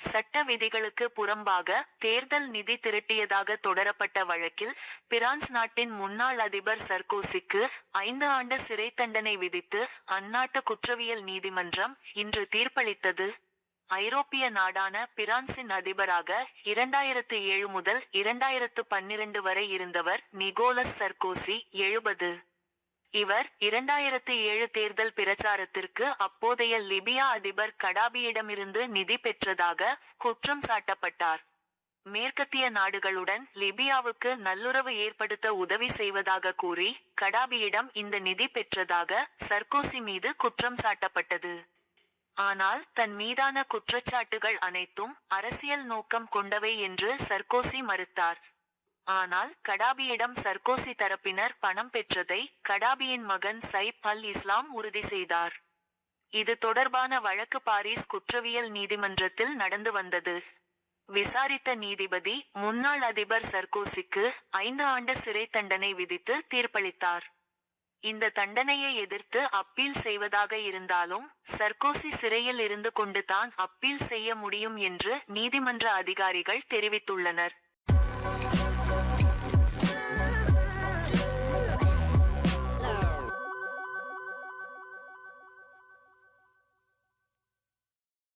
சட்ட விதிகளுக்கு புறம்பாக தேர்தல் நிதி திரட்டியதாக தொடரப்பட்ட வழக்கில் பிரான்ஸ் நாட்டின் முன்னாள் அதிபர் சர்கோசிக்கு ஐந்து ஆண்டு சிறை தண்டனை விதித்து அந்நாட்டு குற்றவியல் நீதிமன்றம் இன்று தீர்ப்பளித்தது. ஐரோப்பிய நாடான பிரான்சின் அதிபராக இரண்டாயிரத்து ஏழு முதல் இரண்டாயிரத்து பன்னிரண்டு வரை இருந்தவர் நிகோலஸ் சர்கோசி எழுபது. இவர் இரண்டாயிரத்து ஏழு தேர்தல் பிரச்சாரத்திற்கு அப்போதைய லிபியா அதிபர் கடாபியிடமிருந்து நிதி பெற்றதாக குற்றம் சாட்டப்பட்டார். மேற்கத்திய நாடுகளுடன் லிபியாவுக்கு நல்லுறவு ஏற்படுத்த உதவி செய்வதாக கூறி கடாபியிடம் இந்த நிதி பெற்றதாக சர்கோசி மீது குற்றம் சாட்டப்பட்டது. ஆனால் தன் மீதான குற்றச்சாட்டுகள் அனைத்தும் அரசியல் நோக்கம் கொண்டவை என்று சர்கோசி மறுத்தார். ஆனால் கடாபியிடம் சர்கோசி தரப்பினர் பணம் பெற்றதை கடாபியின் மகன் சைப் அல் இஸ்லாம் உறுதி செய்தார். இது தொடர்பான வழக்கு பாரிஸ் குற்றவியல் நீதிமன்றத்தில் நடந்து வந்தது. விசாரித்த நீதிபதி முன்னாள் அதிபர் சர்கோசிக்கு ஐந்து ஆண்டு சிறை தண்டனை விதித்து தீர்ப்பளித்தார். இந்த தண்டனையை எதிர்த்து அப்பீல் செய்வதாக இருந்தாலும் சர்கோசி சிறையில் இருந்து கொண்டு தான் அப்பீல் செய்ய முடியும் என்று நீதிமன்ற அதிகாரிகள் தெரிவித்துள்ளனர்.